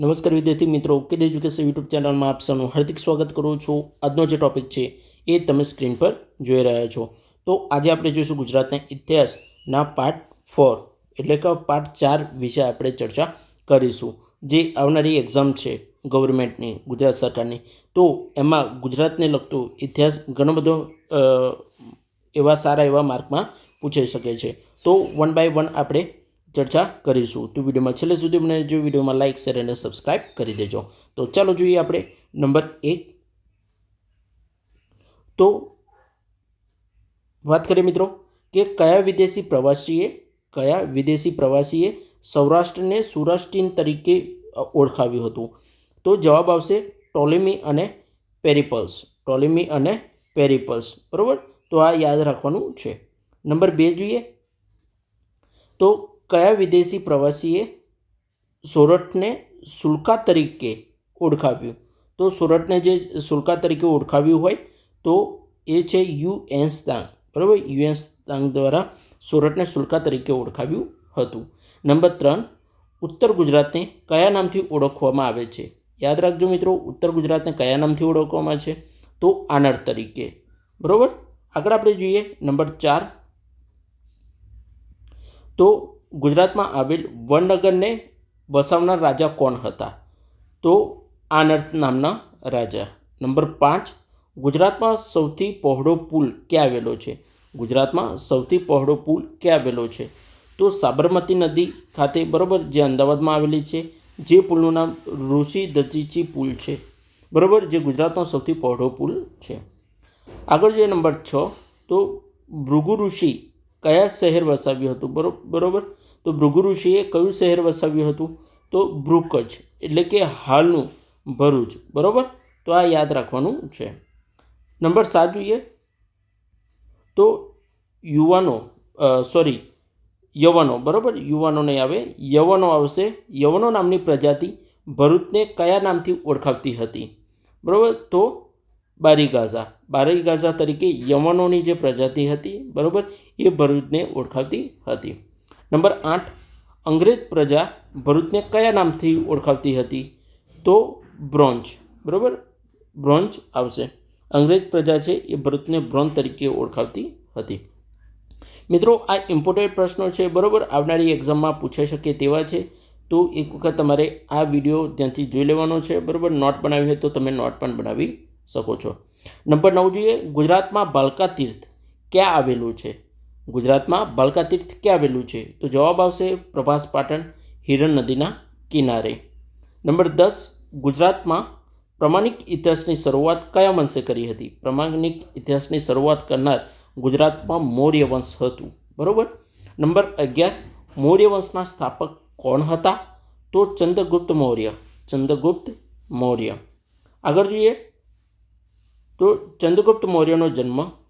નમસ્કાર વિદ્યાર્થી મિત્રો કે એજ્યુકેશન યુટ્યુબ ચેનલમાં આપ સૌનું હાર્દિક સ્વાગત કરું છું. આજનો જે ટોપિક છે, એ તમે સ્ક્રીન પર જોઈ રહ્યા છો. તો આજે આપણે જોઈશું ગુજરાતના ઇતિહાસના પાર્ટ ફોર, એટલે કે પાર્ટ ચાર વિશે આપણે ચર્ચા કરીશું. જે આવનારી એક્ઝામ છે ગવર્મેન્ટની, ગુજરાત સરકારની. તો એમાં ગુજરાતને લગતો ઇતિહાસ ઘણો બધો એવા સારા એવા માર્કમાં પૂછાઈ શકે છે. તો વન બાય વન આપણે ચર્ચા કરીશું. તો વિડીયોમાં છેલ્લે સુધી મને જો વિડીયોમાં લાઇક શેર અને સબસ્ક્રાઇબ કરી દેજો. તો ચાલો જોઈએ આપણે નંબર એક. તો વાત કરીએ મિત્રો કે કયા વિદેશી પ્રવાસીએ, કયા વિદેશી પ્રવાસીએ સૌરાષ્ટ્રને સુરાષ્ટ્રીન તરીકે ઓળખાવ્યું હતું? તો જવાબ આવશે ટોલેમી અને પેરિપલ્સ ટોલેમી અને પેરિપલ્સ બરાબર? તો આ યાદ રાખવાનું છે. નંબર બે જોઈએ. તો કયા વિદેશી પ્રવાસીએ સોરઠને સુલકા તરીકે ઓળખાવ્યું? તો સોરઠને જે સુલકા તરીકે ઓળખાવ્યું હોય, તો એ છે યુ એન સ્તાંગ. બરાબર? યુ એન સ્તાંગ દ્વારા સોરઠને સુલકા તરીકે ઓળખાવ્યું હતું. નંબર ત્રણ, ઉત્તર ગુજરાતને કયા નામથી ઓળખવામાં આવે છે? યાદ રાખજો મિત્રો, ઉત્તર ગુજરાતને કયા નામથી ઓળખવામાં છે? તો આનર તરીકે. બરાબર? આગળ આપણે જોઈએ નંબર ચાર. તો ગુજરાતમાં આવેલ વડનગરને વસાવનાર રાજા કોણ હતા? તો આનર્થ નામના રાજા. નંબર પાંચ, ગુજરાતમાં સૌથી પહોળો પુલ ક્યાં આવેલો છે? ગુજરાતમાં સૌથી પહોળો પુલ ક્યાં આવેલો છે? તો સાબરમતી નદી ખાતે, બરાબર, જે અમદાવાદમાં આવેલી છે, જે પુલનું નામ ઋષિ દચીચી પુલ છે. બરાબર, જે ગુજરાતનો સૌથી પહોળો પુલ છે. આગળ જે નંબર છ, તો ભૃગુ ઋષિ કયા શહેર વસાવ્યું હતું? બરો, બરોબર તો ભૃગુ ઋષિએ કયું શહેર વસાવ્યું હતું? તો ભૃકજ, એટલે કે હાલનું ભરૂચ. બરાબર? તો આ યાદ રાખવાનું છે. નંબર સાત જોઈએ. તો યુવાનો સોરી, યવનો. બરાબર? યુવાનો નહીં આવે. યવનો આવશે. યવનો નામની પ્રજાતિ ભરૂચને કયા નામથી ઓળખાવતી હતી? બરાબર? તો બારીગાઝા. બારીગાઝા તરીકે યવનોની જે પ્રજાતિ હતી, બરાબર, એ ભરૂચને ઓળખાવતી હતી. નંબર આઠ, અંગ્રેજ પ્રજા ભરૂચને કયા નામથી ઓળખાવતી હતી? તો બ્રોન્ચ બરાબર? બ્રોન્ચ આવશે. અંગ્રેજ પ્રજા છે એ ભરૂચને બ્રોન્ચ તરીકે ઓળખાવતી હતી. મિત્રો, આ ઇમ્પોર્ટન્ટ પ્રશ્નો છે, બરાબર? આવનારી એક્ઝામમાં પૂછાઈ શકે તેવા છે. તો એક વખત તમારે આ વીડિયો ત્યાંથી જોઈ લેવાનો છે, બરાબર? નોટ બનાવી હોય તો તમે નોટ પણ બનાવી શકો છો. નંબર નવ જોઈએ, ગુજરાતમાં ભાલકા તીર્થ ક્યાં આવેલું છે? ગુજરાતમાં ભાલકા તીર્થ ક્યાં આવેલું છે? તો જવાબ આવશે પ્રભાસ પાટણ હિરણ નદીના કિનારે. નંબર દસ, ગુજરાતમાં પ્રમાણિક ઇતિહાસની શરૂઆત કયા વંશે કરી હતી? પ્રમાણિક ઇતિહાસની શરૂઆત કરનાર ગુજરાતમાં મૌર્ય વંશ હતું. બરાબર? નંબર અગિયાર, મૌર્ય વંશના સ્થાપક કોણ હતા? તો ચંદ્રગુપ્ત મૌર્ય. ચંદ્રગુપ્ત મૌર્ય. આગળ જોઈએ. તો ચંદ્રગુપ્ત મૌર્યનો જન્મ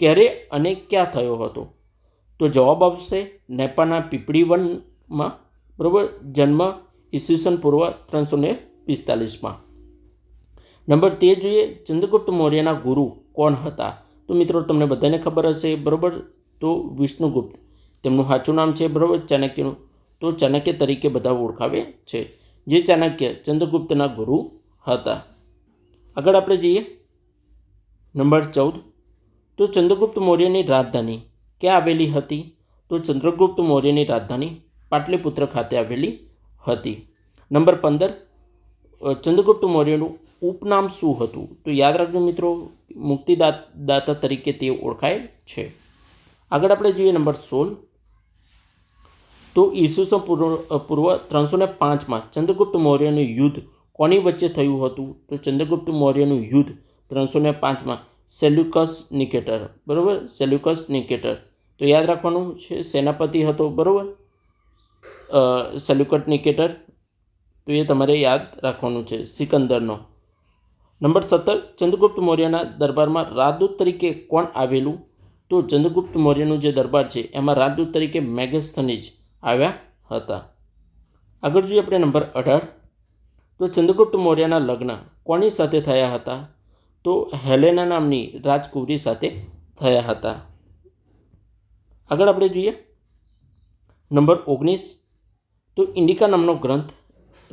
ક્યારે અને ક્યાં થયો હતો? તો જવાબ આવશે નેપાળના પીપળી વનમાં બરાબર? જન્મ ઈસવીસન પૂર્વ ત્રણસો ને પિસ્તાલીસમાં નંબર તે જોઈએ, ચંદ્રગુપ્ત મૌર્યના ગુરુ કોણ હતા? તો મિત્રો, તમને બધાને ખબર હશે, બરાબર? તો વિષ્ણુગુપ્ત. તેમનું સાચું નામ છે, બરાબર? ચાણક્યનું. તો ચાણક્ય તરીકે બધા ઓળખાવે છે, જે ચાણક્ય ચંદ્રગુપ્તના ગુરુ હતા. આગળ આપણે જઈએ. નંબર ચૌદ. તો ચંદ્રગુપ્ત મૌર્યની રાજધાની ક્યાં આવેલી હતી? તો ચંદ્રગુપ્ત મૌર્યની રાજધાની પાટલીપુત્ર ખાતે આવેલી હતી. નંબર પંદર ચંદ્રગુપ્ત મૌર્યનું ઉપનામ શું હતું? તો યાદ રાખજો મિત્રો, મુક્તિદા, દાતા તરીકે તે ઓળખાય છે. આગળ આપણે જોઈએ નંબર સોળ. તો ઈસુસન પૂર્વ પૂર્વ ત્રણસો ને પાંચમાં ચંદ્રગુપ્ત મૌર્યનું યુદ્ધ કોની વચ્ચે થયું હતું? તો ચંદ્રગુપ્ત મૌર્યનું યુદ્ધ ત્રણસો ને પાંચમાં સેલ્યુકસ નિકેટર, બરાબર? Seleucus Nicator. તો યાદ રાખવાનું છે, સેનાપતિ હતો, બરાબર? સેલ્યુકટ નિકેટર. તો એ તમારે યાદ રાખવાનું છે, સિકંદરનો. નંબર સત્તર, ચંદ્રગુપ્ત મૌર્યના દરબારમાં રાજદૂત તરીકે કોણ આવેલું? તો ચંદ્રગુપ્ત મૌર્યનું જે દરબાર છે, એમાં રાજદૂત તરીકે મેગસ્થનીજ આવ્યા હતા. આગળ જોઈએ આપણે નંબર અઢાર. તો ચંદ્રગુપ્ત મૌર્યના લગ્ન કોની સાથે થયા હતા? તો હેલેના નામની રાજકુંવરી સાથે થયા હતા. આગળ આપણે જોઈએ. નંબર ઓગણીસ. તો ઇન્ડિકા નામનો ગ્રંથ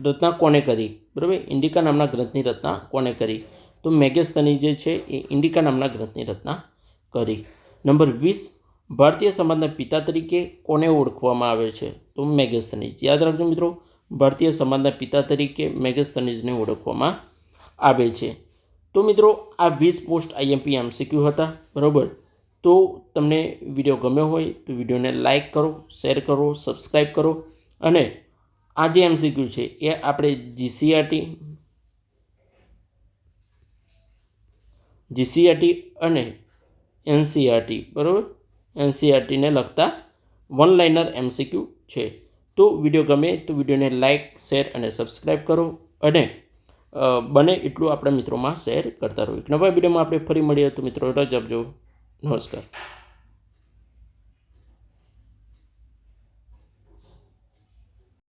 રચના કોને કરી? બરાબર? ઇન્ડિકા નામના ગ્રંથની રચના કોને કરી? તો મેગેસ્તની જે છે એ ઇન્ડિકા નામના ગ્રંથની રચના કરી. નંબર વીસ. ભારતીય સમાજના પિતા તરીકે કોને ઓળખવામાં આવે છે? તો મેગેસ્તનીજ યાદ રાખજો મિત્રો, ભારતીય સમાજના પિતા તરીકે મેગેસ્તનીજને ઓળખવામાં આવે છે. તો મિત્રો, આ વીસ પોસ્ટ આઈએમપી એમસીક્યુ હતા, બરાબર? તો તમને વીડિયો ગમ્યો હોય તો વિડીયોને લાઇક કરો, શેર કરો, સબસ્ક્રાઈબ કરો અને આ જે એમસીક્યુ છે, એ આપણે જીસીઆરટી જીસીઆરટી અને એનસીઆરટી બરાબર? એનસીઆરટીને લગતા વન લાઇનર એમસીક્યુ છે. તો વીડિયો ગમે તો વિડીયોને લાઇક શેર અને સબસ્ક્રાઈબ કરો અને બને એટલું આપણા મિત્રોમાં શેર કરતા રહો. એક નવા વિડીયોમાં આપણે ફરી મળીએ તો મિત્રો, રજ આપજો. નમસ્કાર.